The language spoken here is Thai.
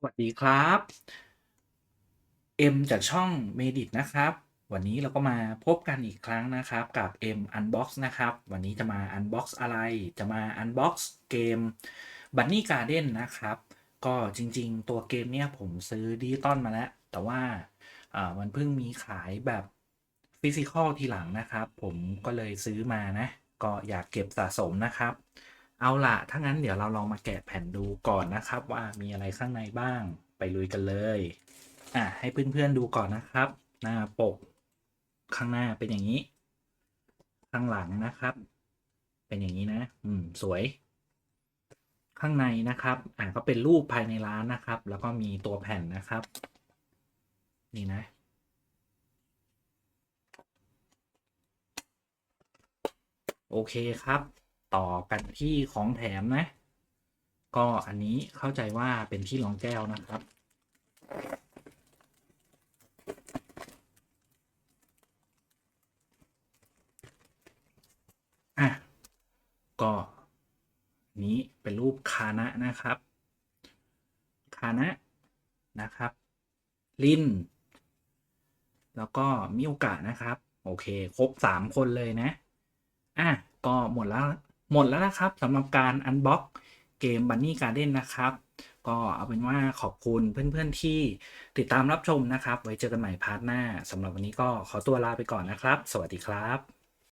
สวัสดีครับเอ็มจากช่องเมดิตนะครับ วันนี้เราก็มาพบกันอีกครั้งนะครับ กับ M Unbox นบ็อกซ์นะครับ วันนี้จะมา Unbox อกซ์อะไร จะมา Unbox เกม Bunny Garden นนะครับ ก็จริงๆ ตัวเกมเนี่ยผมซื้อดิจิตอลมาแล้ว แต่ว่าอ่ามันเพิ่งมีขายแบบฟิสิกอลทีหลังนะครับ ผมก็เลยซื้อมานะ ก็อยากเก็บสะสมนะครับ เอาล่ะถ้างั้นเดี๋ยวเราลองมาแกะแผ่นดูก่อนนะครับ ว่ามีอะไรข้างในบ้างไปลุยกันเลย อะให้เพื่อนๆดูก่อนนะครับ หน้าปก ข้างหน้าเป็นอย่างนี้ ข้างหลังนะครับ เป็นอย่างนี้นะ อืม สวย ข้างในนะครับ อ่าก็เป็นรูปภายในร้านนะครับ แล้วก็มีตัวแผ่นนะครับ นี่นะโอเคครับ ต่อกันที่ของแถมนะ ก็อันนี้เข้าใจว่าเป็นที่รองแก้วนะครับ อะ ก็นี้เป็นรูปคานะนะครับ คานะนะครับ ลินแล้วก็มิโอกะนะครับ โอเค ครบสามคนเลยนะ อะ ก็หมดแล้ว หมดแล้วนะครับสำหรับการอันบ็อกเกม Bunny Garden นะครับ ก็เอาเป็นว่าขอบคุณเพื่อนๆที่ติดตามรับชมนะครับ ไว้เจอกันใหม่พาร์ทหน้าสำหรับวันนี้ก็ขอตัวลาไปก่อนนะครับ สวัสดีครับ